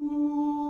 Ей,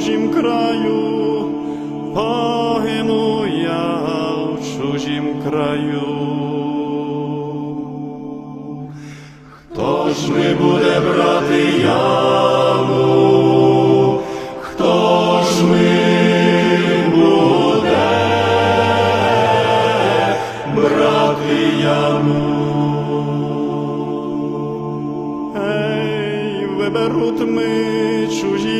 чужім краю, погину я в чужім краю. Хто ж ми буде брати яму? Хто ж ми буде брати яму? Виберуть ми чужі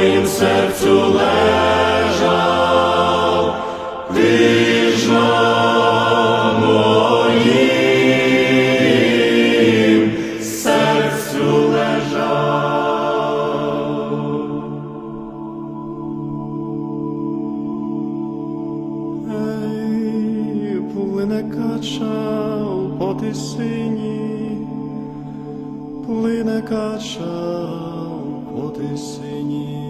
Моїм серцю лежав, ти моїм серцю лежав. Ей, плине кача по тисині, плине кача по тисині.